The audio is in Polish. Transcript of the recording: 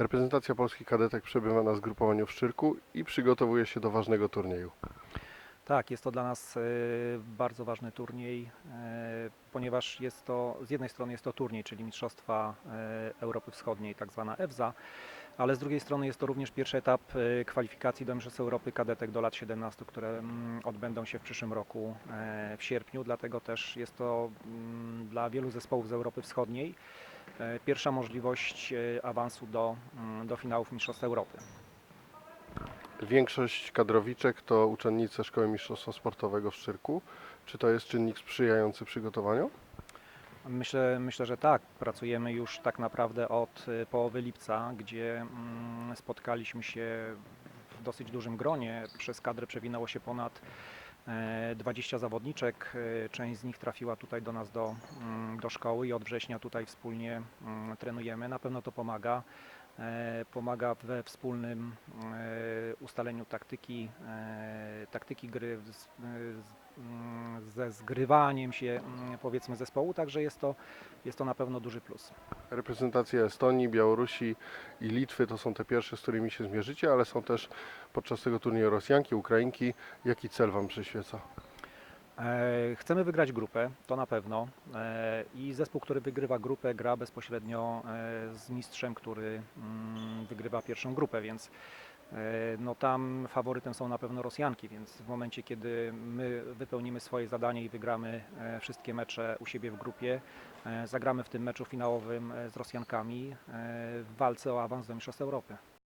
Reprezentacja Polski kadetek przebywa na zgrupowaniu w Szczyrku i przygotowuje się do ważnego turnieju. Tak, jest to dla nas e, bardzo ważny turniej, e, ponieważ jest to, z jednej strony jest to turniej, czyli Mistrzostwa e, Europy Wschodniej, tak zwana EWZA, ale z drugiej strony jest to również pierwszy etap kwalifikacji do Mistrzostw Europy Kadetek do lat 17, które mm, odbędą się w przyszłym roku w sierpniu, dlatego też jest to mm, dla wielu zespołów z Europy Wschodniej pierwsza możliwość e, awansu do, mm, do finałów Mistrzostw Europy. Większość kadrowiczek to uczennice Szkoły Mistrzostwa Sportowego w Szczyrku. Czy to jest czynnik sprzyjający przygotowaniu? Myślę, myślę, że tak. Pracujemy już tak naprawdę od y, połowy lipca, gdzie mm, spotkaliśmy się w dosyć dużym gronie. Przez kadrę przewinęło się ponad e, 20 zawodniczek. E, Część z nich trafiła tutaj do nas do, mm, do szkoły i od września tutaj wspólnie mm, trenujemy. Na pewno to pomaga. E, Pomaga we wspólnym e, ustaleniu taktyki, e, taktyki gry, mm, ze zgrywaniem się mm, powiedzmy zespołu, także jest to, jest to na pewno duży plus. Reprezentacje Estonii, Białorusi i Litwy to są te pierwsze, z którymi się zmierzycie, ale są też podczas tego turnieju Rosjanki, Ukrainki. Jaki cel Wam przyświeca? E, Chcemy wygrać grupę, to na pewno. E, I zespół, który wygrywa grupę, gra bezpośrednio e, z mistrzem, który mm, wygrywa pierwszą grupę, więc no tam faworytem są na pewno Rosjanki, więc w momencie, kiedy my wypełnimy swoje zadanie i wygramy wszystkie mecze u siebie w grupie, zagramy w tym meczu finałowym z Rosjankami w walce o awans do Mistrzostw Europy.